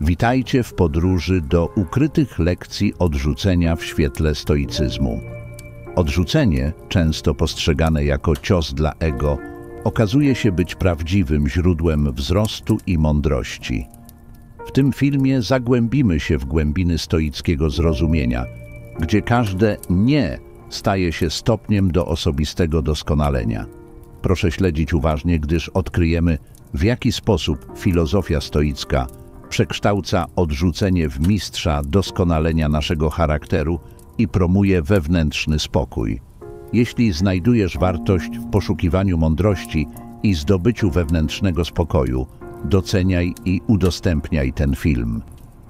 Witajcie w podróży do ukrytych lekcji odrzucenia w świetle stoicyzmu. Odrzucenie, często postrzegane jako cios dla ego, okazuje się być prawdziwym źródłem wzrostu i mądrości. W tym filmie zagłębimy się w głębiny stoickiego zrozumienia, gdzie każde nie staje się stopniem do osobistego doskonalenia. Proszę śledzić uważnie, gdyż odkryjemy, w jaki sposób filozofia stoicka przekształca odrzucenie w mistrza doskonalenia naszego charakteru i promuje wewnętrzny spokój. Jeśli znajdujesz wartość w poszukiwaniu mądrości i zdobyciu wewnętrznego spokoju, doceniaj i udostępniaj ten film.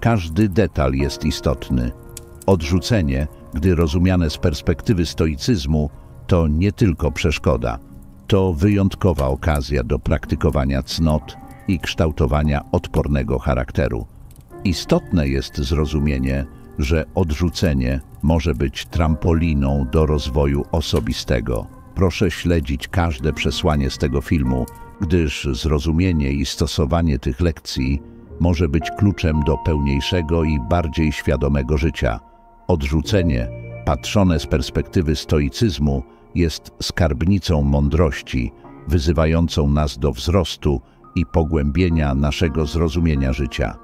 Każdy detal jest istotny. Odrzucenie, gdy rozumiane z perspektywy stoicyzmu, to nie tylko przeszkoda. To wyjątkowa okazja do praktykowania cnot i kształtowania odpornego charakteru. Istotne jest zrozumienie, że odrzucenie może być trampoliną do rozwoju osobistego. Proszę śledzić każde przesłanie z tego filmu, gdyż zrozumienie i stosowanie tych lekcji może być kluczem do pełniejszego i bardziej świadomego życia. Odrzucenie, patrzone z perspektywy stoicyzmu, jest skarbnicą mądrości, wyzywającą nas do wzrostu i pogłębienia naszego zrozumienia życia.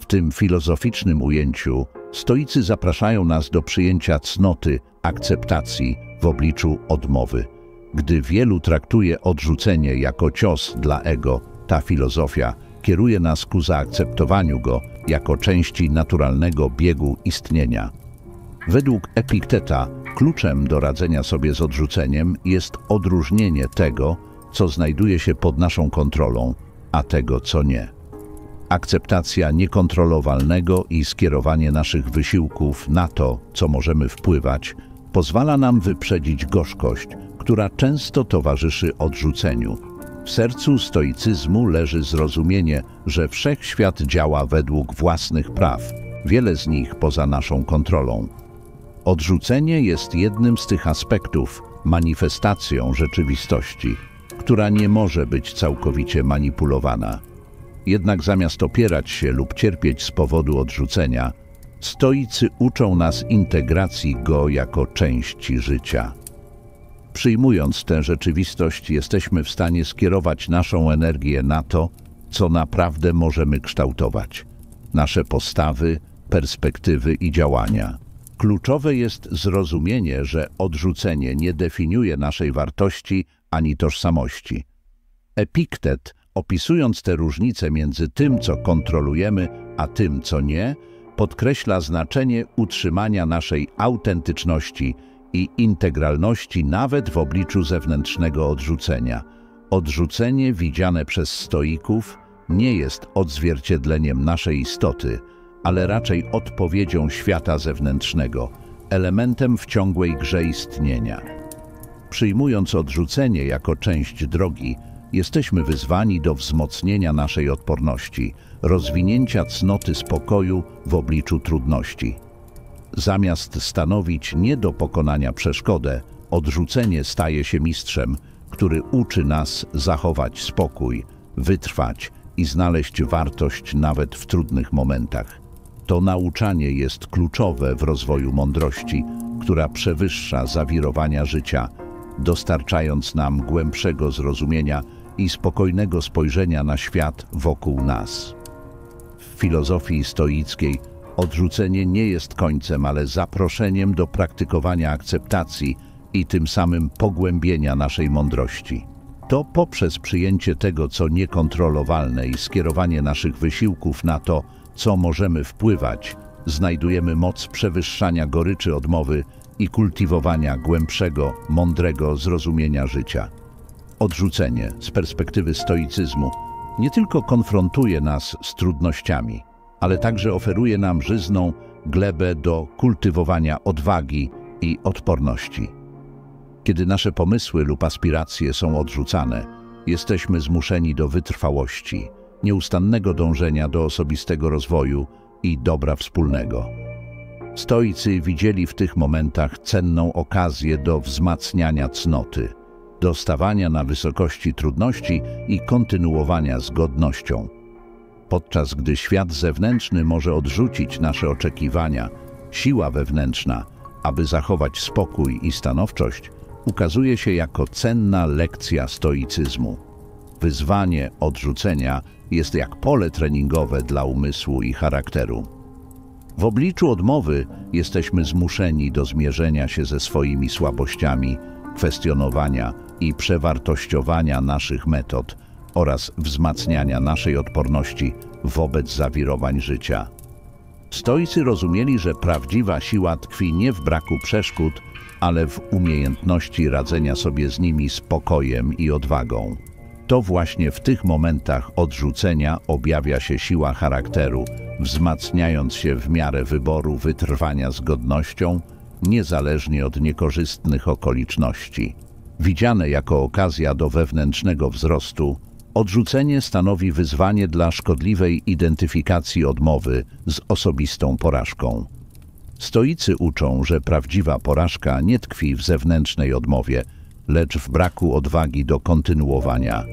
W tym filozoficznym ujęciu stoicy zapraszają nas do przyjęcia cnoty, akceptacji w obliczu odmowy. Gdy wielu traktuje odrzucenie jako cios dla ego, ta filozofia kieruje nas ku zaakceptowaniu go jako części naturalnego biegu istnienia. Według Epikteta kluczem do radzenia sobie z odrzuceniem jest odróżnienie tego, co znajduje się pod naszą kontrolą, a tego, co nie. Akceptacja niekontrolowalnego i skierowanie naszych wysiłków na to, co możemy wpływać, pozwala nam wyprzedzić gorzkość, która często towarzyszy odrzuceniu. W sercu stoicyzmu leży zrozumienie, że wszechświat działa według własnych praw, wiele z nich poza naszą kontrolą. Odrzucenie jest jednym z tych aspektów, manifestacją rzeczywistości, która nie może być całkowicie manipulowana. Jednak zamiast opierać się lub cierpieć z powodu odrzucenia, stoicy uczą nas integracji go jako części życia. Przyjmując tę rzeczywistość, jesteśmy w stanie skierować naszą energię na to, co naprawdę możemy kształtować nasze postawy, perspektywy i działania. Kluczowe jest zrozumienie, że odrzucenie nie definiuje naszej wartości ani tożsamości. Epiktet, opisując te różnice między tym, co kontrolujemy, a tym, co nie, podkreśla znaczenie utrzymania naszej autentyczności i integralności nawet w obliczu zewnętrznego odrzucenia. Odrzucenie widziane przez stoików nie jest odzwierciedleniem naszej istoty, ale raczej odpowiedzią świata zewnętrznego, elementem w ciągłej grze istnienia. Przyjmując odrzucenie jako część drogi, jesteśmy wyzwani do wzmocnienia naszej odporności, rozwinięcia cnoty spokoju w obliczu trudności. Zamiast stanowić nie do pokonania przeszkodę, odrzucenie staje się mistrzem, który uczy nas zachować spokój, wytrwać i znaleźć wartość nawet w trudnych momentach. To nauczanie jest kluczowe w rozwoju mądrości, która przewyższa zawirowania życia, dostarczając nam głębszego zrozumienia i spokojnego spojrzenia na świat wokół nas. W filozofii stoickiej odrzucenie nie jest końcem, ale zaproszeniem do praktykowania akceptacji i tym samym pogłębienia naszej mądrości. To poprzez przyjęcie tego, co niekontrolowalne i skierowanie naszych wysiłków na to, co możemy wpływać, znajdujemy moc przewyższania goryczy odmowy i kultywowania głębszego, mądrego zrozumienia życia. Odrzucenie z perspektywy stoicyzmu nie tylko konfrontuje nas z trudnościami, ale także oferuje nam żyzną glebę do kultywowania odwagi i odporności. Kiedy nasze pomysły lub aspiracje są odrzucane, jesteśmy zmuszeni do wytrwałości, nieustannego dążenia do osobistego rozwoju i dobra wspólnego. Stoicy widzieli w tych momentach cenną okazję do wzmacniania cnoty, do stawania na wysokości trudności i kontynuowania z godnością. Podczas gdy świat zewnętrzny może odrzucić nasze oczekiwania, siła wewnętrzna, aby zachować spokój i stanowczość, ukazuje się jako cenna lekcja stoicyzmu. Wyzwanie odrzucenia jest jak pole treningowe dla umysłu i charakteru. W obliczu odmowy jesteśmy zmuszeni do zmierzenia się ze swoimi słabościami, kwestionowania i przewartościowania naszych metod oraz wzmacniania naszej odporności wobec zawirowań życia. Stoicy rozumieli, że prawdziwa siła tkwi nie w braku przeszkód, ale w umiejętności radzenia sobie z nimi spokojem i odwagą. To właśnie w tych momentach odrzucenia objawia się siła charakteru, wzmacniając się w miarę wyboru wytrwania z godnością, niezależnie od niekorzystnych okoliczności. Widziane jako okazja do wewnętrznego wzrostu, odrzucenie stanowi wyzwanie dla szkodliwej identyfikacji odmowy z osobistą porażką. Stoicy uczą, że prawdziwa porażka nie tkwi w zewnętrznej odmowie, lecz w braku odwagi do kontynuowania.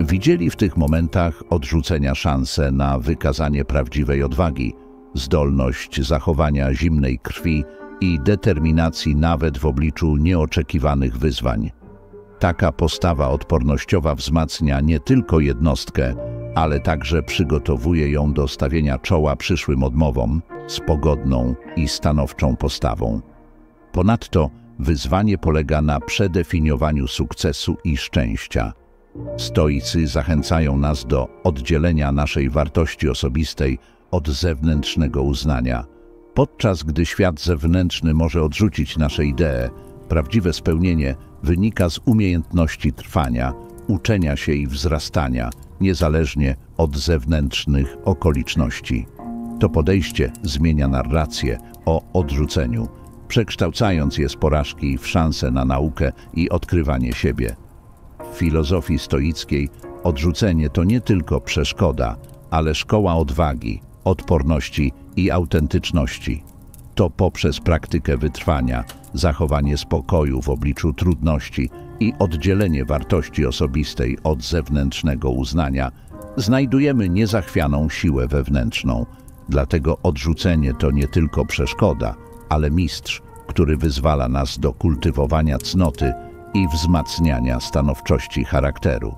Widzieli w tych momentach odrzucenia szansę na wykazanie prawdziwej odwagi, zdolność zachowania zimnej krwi i determinacji nawet w obliczu nieoczekiwanych wyzwań. Taka postawa odpornościowa wzmacnia nie tylko jednostkę, ale także przygotowuje ją do stawienia czoła przyszłym odmowom z pogodną i stanowczą postawą. Ponadto wyzwanie polega na przedefiniowaniu sukcesu i szczęścia. Stoicy zachęcają nas do oddzielenia naszej wartości osobistej od zewnętrznego uznania. Podczas gdy świat zewnętrzny może odrzucić nasze idee, prawdziwe spełnienie wynika z umiejętności trwania, uczenia się i wzrastania, niezależnie od zewnętrznych okoliczności. To podejście zmienia narrację o odrzuceniu, przekształcając je z porażki w szansę na naukę i odkrywanie siebie. W filozofii stoickiej odrzucenie to nie tylko przeszkoda, ale szkoła odwagi, odporności i autentyczności. To poprzez praktykę wytrwania, zachowanie spokoju w obliczu trudności i oddzielenie wartości osobistej od zewnętrznego uznania, znajdujemy niezachwianą siłę wewnętrzną. Dlatego odrzucenie to nie tylko przeszkoda, ale mistrz, który wyzwala nas do kultywowania cnoty i wzmacniania stanowczości charakteru.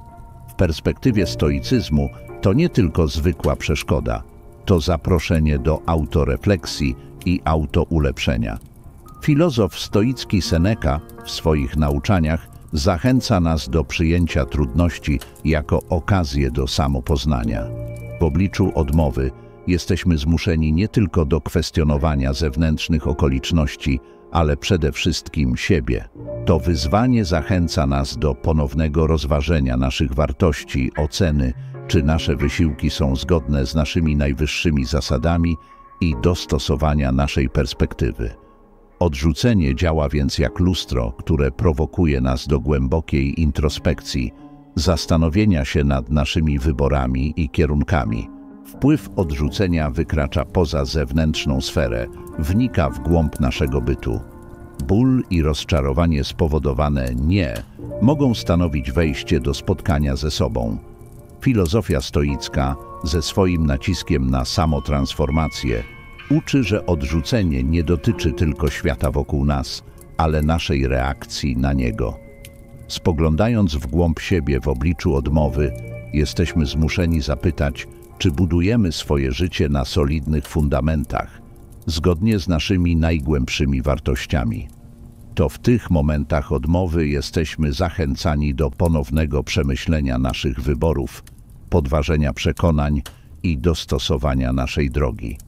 W perspektywie stoicyzmu to nie tylko zwykła przeszkoda, to zaproszenie do autorefleksji i autoulepszenia. Filozof stoicki Seneca w swoich nauczaniach zachęca nas do przyjęcia trudności jako okazję do samopoznania. W obliczu odmowy jesteśmy zmuszeni nie tylko do kwestionowania zewnętrznych okoliczności, ale przede wszystkim siebie. To wyzwanie zachęca nas do ponownego rozważenia naszych wartości, oceny, czy nasze wysiłki są zgodne z naszymi najwyższymi zasadami i dostosowania naszej perspektywy. Odrzucenie działa więc jak lustro, które prowokuje nas do głębokiej introspekcji, zastanowienia się nad naszymi wyborami i kierunkami. Wpływ odrzucenia wykracza poza zewnętrzną sferę, wnika w głąb naszego bytu. Ból i rozczarowanie spowodowane nie mogą stanowić wejście do spotkania ze sobą. Filozofia stoicka ze swoim naciskiem na samotransformację uczy, że odrzucenie nie dotyczy tylko świata wokół nas, ale naszej reakcji na niego. Spoglądając w głąb siebie w obliczu odmowy, jesteśmy zmuszeni zapytać, czy budujemy swoje życie na solidnych fundamentach, zgodnie z naszymi najgłębszymi wartościami. To w tych momentach odmowy jesteśmy zachęcani do ponownego przemyślenia naszych wyborów, podważenia przekonań i dostosowania naszej drogi.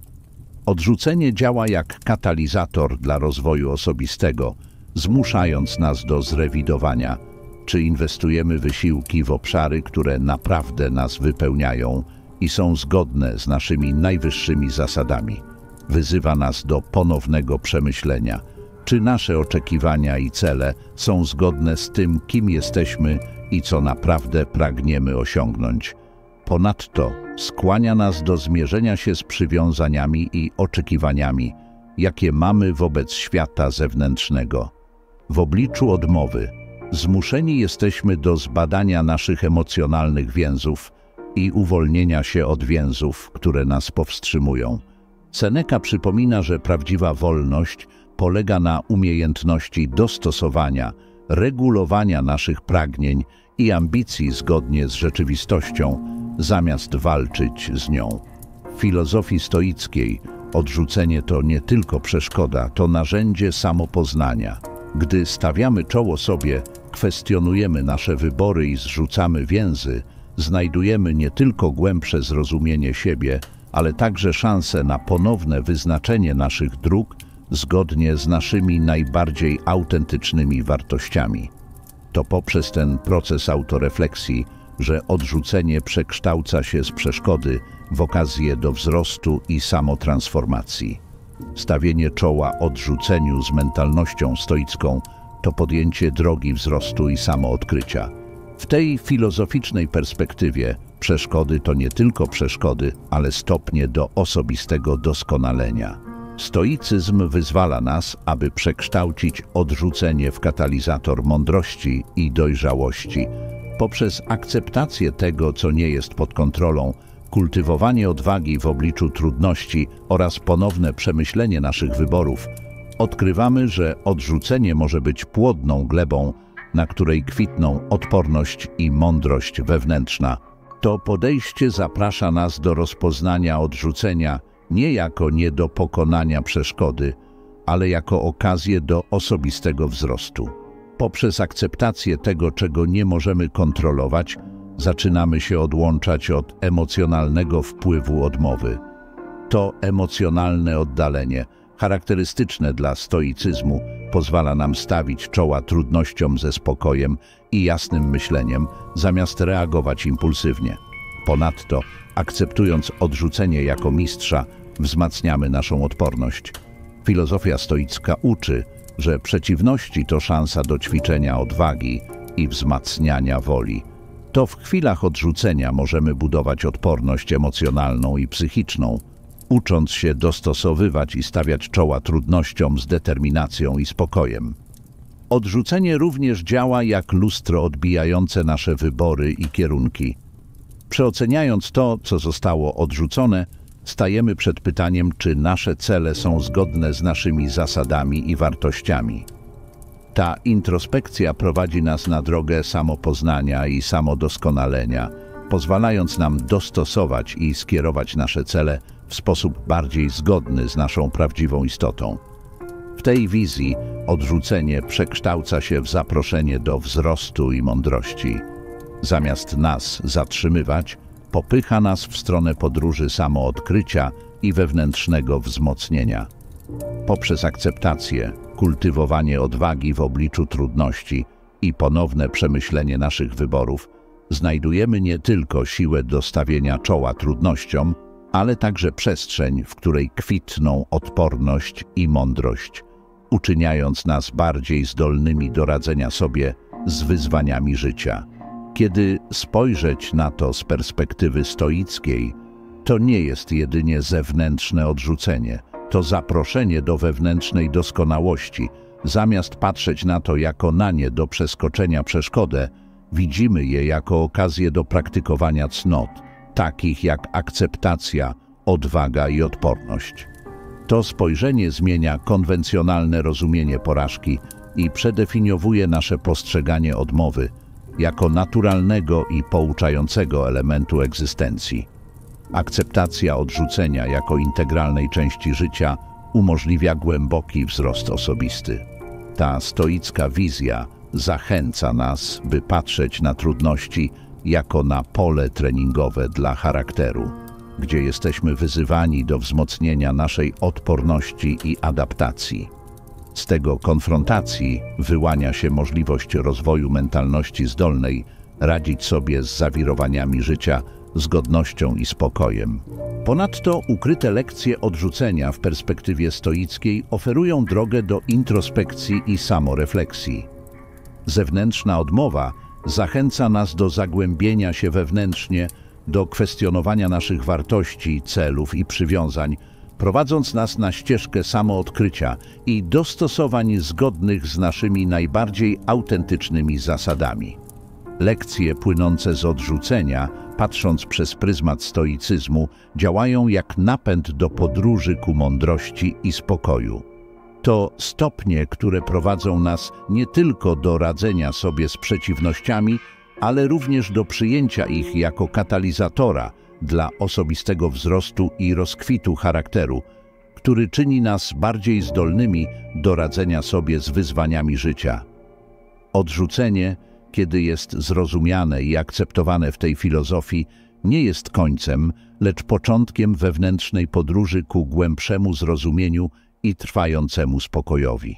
Odrzucenie działa jak katalizator dla rozwoju osobistego, zmuszając nas do zrewidowania, czy inwestujemy wysiłki w obszary, które naprawdę nas wypełniają i są zgodne z naszymi najwyższymi zasadami. Wyzywa nas do ponownego przemyślenia, czy nasze oczekiwania i cele są zgodne z tym, kim jesteśmy i co naprawdę pragniemy osiągnąć. Ponadto skłania nas do zmierzenia się z przywiązaniami i oczekiwaniami, jakie mamy wobec świata zewnętrznego. W obliczu odmowy zmuszeni jesteśmy do zbadania naszych emocjonalnych więzów i uwolnienia się od więzów, które nas powstrzymują. Seneca przypomina, że prawdziwa wolność polega na umiejętności dostosowania, regulowania naszych pragnień i ambicji zgodnie z rzeczywistością, zamiast walczyć z nią. W filozofii stoickiej odrzucenie to nie tylko przeszkoda, to narzędzie samopoznania. Gdy stawiamy czoło sobie, kwestionujemy nasze wybory i zrzucamy więzy, znajdujemy nie tylko głębsze zrozumienie siebie, ale także szansę na ponowne wyznaczenie naszych dróg zgodnie z naszymi najbardziej autentycznymi wartościami. To poprzez ten proces autorefleksji, że odrzucenie przekształca się z przeszkody w okazję do wzrostu i samotransformacji. Stawienie czoła odrzuceniu z mentalnością stoicką to podjęcie drogi wzrostu i samoodkrycia. W tej filozoficznej perspektywie przeszkody to nie tylko przeszkody, ale stopnie do osobistego doskonalenia. Stoicyzm wyzwala nas, aby przekształcić odrzucenie w katalizator mądrości i dojrzałości, poprzez akceptację tego, co nie jest pod kontrolą, kultywowanie odwagi w obliczu trudności oraz ponowne przemyślenie naszych wyborów, odkrywamy, że odrzucenie może być płodną glebą, na której kwitną odporność i mądrość wewnętrzna. To podejście zaprasza nas do rozpoznania odrzucenia nie jako nie do pokonania przeszkody, ale jako okazję do osobistego wzrostu. Poprzez akceptację tego, czego nie możemy kontrolować, zaczynamy się odłączać od emocjonalnego wpływu odmowy. To emocjonalne oddalenie, charakterystyczne dla stoicyzmu, pozwala nam stawić czoła trudnościom ze spokojem i jasnym myśleniem, zamiast reagować impulsywnie. Ponadto, akceptując odrzucenie jako mistrza, wzmacniamy naszą odporność. Filozofia stoicka uczy, że przeciwności to szansa do ćwiczenia odwagi i wzmacniania woli. To w chwilach odrzucenia możemy budować odporność emocjonalną i psychiczną, ucząc się dostosowywać i stawiać czoła trudnościom z determinacją i spokojem. Odrzucenie również działa jak lustro odbijające nasze wybory i kierunki. Przeoceniając to, co zostało odrzucone, stajemy przed pytaniem, czy nasze cele są zgodne z naszymi zasadami i wartościami. Ta introspekcja prowadzi nas na drogę samopoznania i samodoskonalenia, pozwalając nam dostosować i skierować nasze cele w sposób bardziej zgodny z naszą prawdziwą istotą. W tej wizji odrzucenie przekształca się w zaproszenie do wzrostu i mądrości. Zamiast nas zatrzymywać, popycha nas w stronę podróży samoodkrycia i wewnętrznego wzmocnienia. Poprzez akceptację, kultywowanie odwagi w obliczu trudności i ponowne przemyślenie naszych wyborów, znajdujemy nie tylko siłę do stawienia czoła trudnościom, ale także przestrzeń, w której kwitną odporność i mądrość, uczyniając nas bardziej zdolnymi do radzenia sobie z wyzwaniami życia. Kiedy spojrzeć na to z perspektywy stoickiej, to nie jest jedynie zewnętrzne odrzucenie, to zaproszenie do wewnętrznej doskonałości. Zamiast patrzeć na to jako na nie do przeskoczenia przeszkodę, widzimy je jako okazję do praktykowania cnot, takich jak akceptacja, odwaga i odporność. To spojrzenie zmienia konwencjonalne rozumienie porażki i przedefiniowuje nasze postrzeganie odmowy – jako naturalnego i pouczającego elementu egzystencji. Akceptacja odrzucenia jako integralnej części życia umożliwia głęboki wzrost osobisty. Ta stoicka wizja zachęca nas, by patrzeć na trudności jako na pole treningowe dla charakteru, gdzie jesteśmy wyzywani do wzmocnienia naszej odporności i adaptacji. Z tego konfrontacji wyłania się możliwość rozwoju mentalności zdolnej radzić sobie z zawirowaniami życia z godnością i spokojem. Ponadto ukryte lekcje odrzucenia w perspektywie stoickiej oferują drogę do introspekcji i samorefleksji. Zewnętrzna odmowa zachęca nas do zagłębienia się wewnętrznie, do kwestionowania naszych wartości, celów i przywiązań, prowadząc nas na ścieżkę samoodkrycia i dostosowań zgodnych z naszymi najbardziej autentycznymi zasadami. Lekcje płynące z odrzucenia, patrząc przez pryzmat stoicyzmu, działają jak napęd do podróży ku mądrości i spokoju. To stopnie, które prowadzą nas nie tylko do radzenia sobie z przeciwnościami, ale również do przyjęcia ich jako katalizatora dla osobistego wzrostu i rozkwitu charakteru, który czyni nas bardziej zdolnymi do radzenia sobie z wyzwaniami życia. Odrzucenie, kiedy jest zrozumiane i akceptowane w tej filozofii, nie jest końcem, lecz początkiem wewnętrznej podróży ku głębszemu zrozumieniu i trwającemu spokojowi.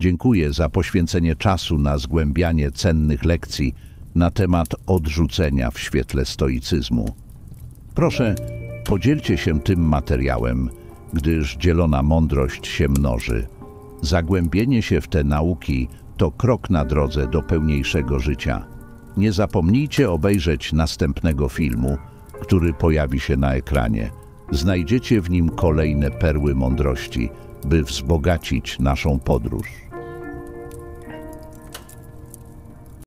Dziękuję za poświęcenie czasu na zgłębianie cennych lekcji na temat odrzucenia w świetle stoicyzmu. Proszę, podzielcie się tym materiałem, gdyż dzielona mądrość się mnoży. Zagłębienie się w te nauki to krok na drodze do pełniejszego życia. Nie zapomnijcie obejrzeć następnego filmu, który pojawi się na ekranie. Znajdziecie w nim kolejne perły mądrości, by wzbogacić naszą podróż.